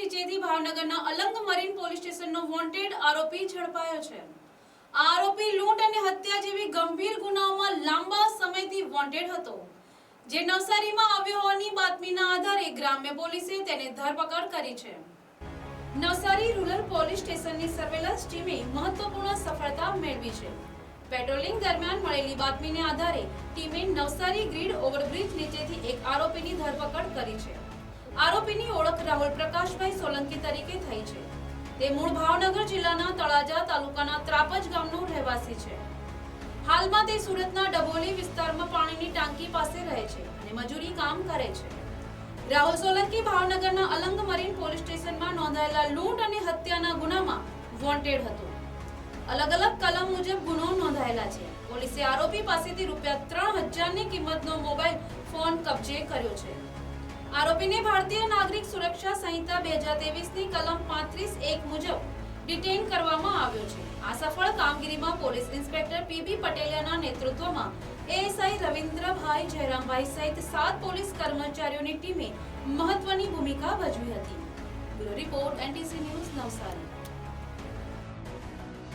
નીચેથી ભાવનગરના Alang marine police સ્ટેશનનો વોન્ટેડ આરોપી ઝડપાયો છે. આરોપી લૂંટ અને હત્યા જેવી ગંભીર ગુનાઓમાં લાંબા સમયથી વોન્ટેડ હતો. જે નવસારીમાં આવ્યો હોવાની બાતમીના આધારે ગ્રામ્ય પોલીસે તેને ધરપકડ કરી છે. નવસારી રૂરલ પોલીસ સ્ટેશનની સર્વેલન્સ ટીમે મહત્વપૂર્ણ સફળતા મેળવી છે. પેટ્રોલિંગ દરમિયાન મળેલી બાતમીને આધારે ટીમે નવસારી ગ્રીડ ઓવરબ્રિજ નીચેથી એક આરોપીની ધરપકડ કરી છે. આરોપીની ઓળખ રાહુલ પ્રકાશભાઈ સોલંકી તરીકે થઈ છે. તે મૂળ ભાવનગર જિલ્લાના તળાજા તાલુકાના ત્રાપજ ગામનો રહેવાસી છે. હાલમાં તે સુરતના ડભોલી વિસ્તારમાં પાણીની ટાંકી પાસે રહે છે અને મજૂરી કામ કરે છે. રાહુલ સોલંકી ભાવનગરના અલંગ મરીન પોલીસ સ્ટેશનમાં નોંધાયેલા લૂંટ અને હત્યાના ગુનામાં વોન્ટેડ હતો. અલગ અલગ કલમ મુજબ ગુનો નોંધાયેલા છે. પોલીસે આરોપી પાસેથી રૂપિયા ત્રણ હજારની કિંમતનો મોબાઈલ ફોન કબજે કર્યો છે. આરોપીને ભારતીય નાગરિક સુરક્ષા સંહિતા બે હજારની કલમ પાંત્રીસ એક મુજબ ડિટેઇન કરવામાં આવ્યો છે. આ સફળ કામગીરીમાં પોલીસ ઇન્સ્પેક્ટર પીબી પટેલિયાના નેતૃત્વમાં એએસઆઈ રવિન્દ્રભાઈ જયરામભાઈ સહિત સાત પોલીસ કર્મચારીઓની ટીમે મહત્વની ભૂમિકા ભજવી હતી. Bureau report NTC news Navsari.